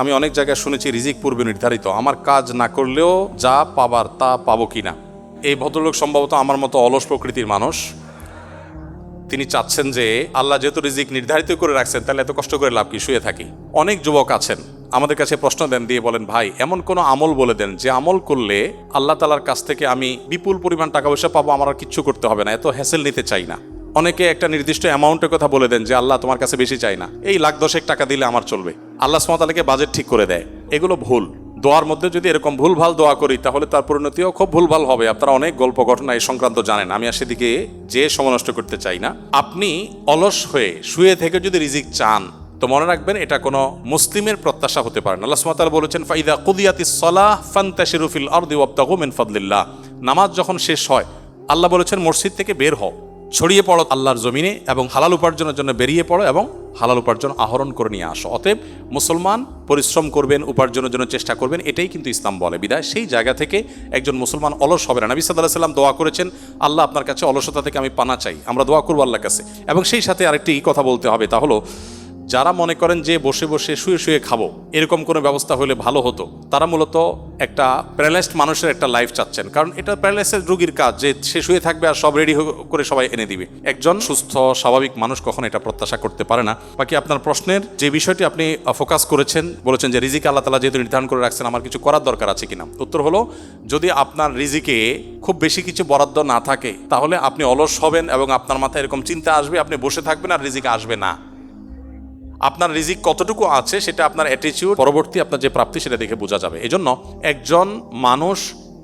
আমি অনেক জায়গায় শুনেছি রিজিক পূর্বে নির্ধারিত আমার কাজ না করলেও যা পাবার তা পাবো কিনা এই ভদ্রলোক সম্ভবত আমার মতো অলস প্রকৃতির মানুষ। তিনি চাচ্ছেন যে, আল্লাহ যেহেতু রিজিক নির্ধারিত করে রাখছেন, তাহলে এত কষ্ট করে লাভ কি? শুয়ে থাকি। অনেক যুবক আছেন, আমাদের কাছে প্রশ্ন দেন, দিয়ে বলেন, ভাই, এমন কোনো আমল বলে দেন যে আমল করলে আল্লাহ তালার কাছ থেকে আমি বিপুল পরিমাণ টাকা পয়সা পাবো, আমার আর কিচ্ছু করতে হবে না, এত হ্যাসেল নিতে চাই না। অনেকে একটা নির্দিষ্ট অ্যামাউন্টের কথা বলে দেন যে, আল্লাহ তোমার কাছে বেশি চাই না। এই লাখ দশেক টাকা দিলে আমার চলবে। আল্লাহ সুমতালাকে বাজেট ঠিক করে দেয়। এগুলো ভুল। দোয়ার মধ্যে যদি এরকম ভুলভাল দোয়া করি, তাহলে তার পরিণতিও খুব ভুলভাল হবে। আপনারা অনেক গল্প ঘটনা এই সংক্রান্ত জানেন। আমি আর সেদিকে যে সময় নষ্ট করতে চাই না। আপনি অলস হয়ে শুয়ে থেকে যদি রিজিক চান, তো মনে রাখবেন এটা কোনো মুসলিমের প্রত্যাশা হতে পারে না। আল্লাহ সুমাতাল বলেছেন, ফাইদা কুদিয়াতি সলাহ ফান্তাশিরুফিল আরদি ওয়াবতাগু মিন নামাজ যখন শেষ হয়, আল্লাহ বলেছেন, মসজিদ থেকে বের হও। ছড়িয়ে পড়ো আল্লাহর জমিনে এবং হালাল উপার্জনের জন্য বেরিয়ে পড়ো এবং হালাল উপার্জন আহরণ করে নিয়ে আসো। অতএব মুসলমান পরিশ্রম করবেন, উপার্জনের জন্য চেষ্টা করবেন, এটাই কিন্তু ইসলাম বলে বিদায়। সেই জায়গা থেকে একজন মুসলমান অলস হবে না। নবী সাল্লাহ সাল্লাম দোয়া করেছেন, আল্লাহ আপনার কাছে অলসতা থেকে আমি পানা চাই, আমরা দোয়া করব আল্লাহর কাছে। এবং সেই সাথে আরেকটি কথা বলতে হবে, তা হলো যারা মনে করেন যে বসে বসে শুয়ে শুয়ে খাব, এরকম কোনো ব্যবস্থা হলে ভালো হতো, তারা মূলত একটা প্যারালাইজড মানুষের একটা লাইফ চাচ্ছেন। কারণ এটা প্যারালাইসিস রোগীর কাজ, যে সে শুয়ে থাকবে আর সব রেডি করে সবাই এনে দিবে। একজন সুস্থ, স্বাভাবিক মানুষ কখন এটা প্রত্যাশা করতে পারে না। বাকি আপনার প্রশ্নের যে বিষয়টি আপনি ফোকাস করেছেন, বলেছেন যে রিজিক আল্লাহ তালা যেহেতু নির্ধারণ করে রাখছেন, আমার কিছু করার দরকার আছে কিনা? উত্তর হলো, যদি আপনার রিজিকে খুব বেশি কিছু বরাদ্দ না থাকে, তাহলে আপনি অলস হবেন এবং আপনার মাথায় এরকম চিন্তা আসবে, আপনি বসে থাকবেন আর রিজিকে আসবে না। আপনার রিজিক কতটুকু আছে সেটা আপনার অ্যাটিচিউড পরবর্তী আপনার যে প্রাপ্তি সেটা দেখে বোঝা যাবে। এজন্য একজন মানুষ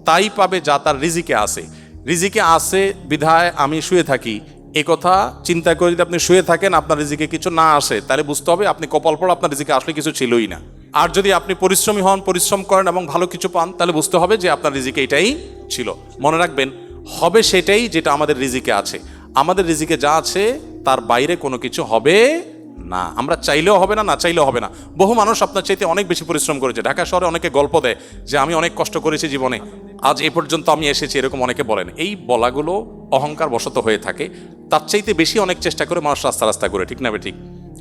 তাই পাবে যা তার রিজিকে আছে। রিজিকে আছে বিধায় আমি শুয়ে থাকি। এ কথা চিন্তা করে যদি আপনি শুয়ে থাকেন, আপনার রিজিকে কিছু না আসে, তাহলে বুঝতে হবে আপনি কপাল পড়া আপনার রিজিকে আসলে কিছু ছিলই না। আর যদি আপনি পরিশ্রমী হন, পরিশ্রম করেন এবং ভালো কিছু পান, তাহলে বুঝতে হবে যে আপনার রিজিকে এটাই ছিল। মনে রাখবেন, হবে সেটাই যেটা আমাদের রিজিকে আছে। আমাদের রিজিকে যা আছে, তার বাইরে কোনো কিছু হবে না, আমরা চাইলেও হবে না না চাইলেও হবে না। বহু মানুষ আপনার চাইতে অনেক বেশি পরিশ্রম করেছে। ঢাকা শহরে অনেকে গল্প দেয় যে, আমি অনেক কষ্ট করেছি জীবনে, আজ এ পর্যন্ত আমি এসেছি, এরকম অনেকে বলেন। এই বলাগুলো অহংকার বশত হয়ে থাকে। তার চাইতে বেশি অনেক চেষ্টা করে মানুষ রাস্তা রাস্তা করে, ঠিক না বে ঠিক?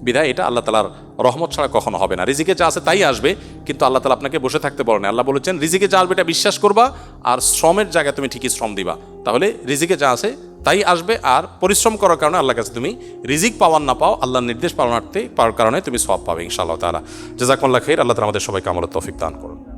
বিধায় এটা আল্লাহ তালার রহমত ছাড়া কখনো হবে না। রিজিকে যা আছে তাই আসবে, কিন্তু আল্লাহ তালা আপনাকে বসে থাকতে বলেন আল্লাহ বলেছেন, রিজিকে যা আসবে এটা বিশ্বাস করবা, আর শ্রমের জায়গায় তুমি ঠিকই শ্রম দিবা। তাহলে রিজিকে যা আছে তাই আসবে আর পরিশ্রম করার কারণে আল্লাহর কাছে তুমি রিজিক পাওয়ার না পাও, আল্লাহর নির্দেশ পালনার্থে পাওয়ার কারণে তুমি সব পাবে ইনশাআল্লাহ তারা জাজাকুল্লাহ খের আল্লাহ তালা আমাদের সবাইকে আমলের তৌফিক দান করুন।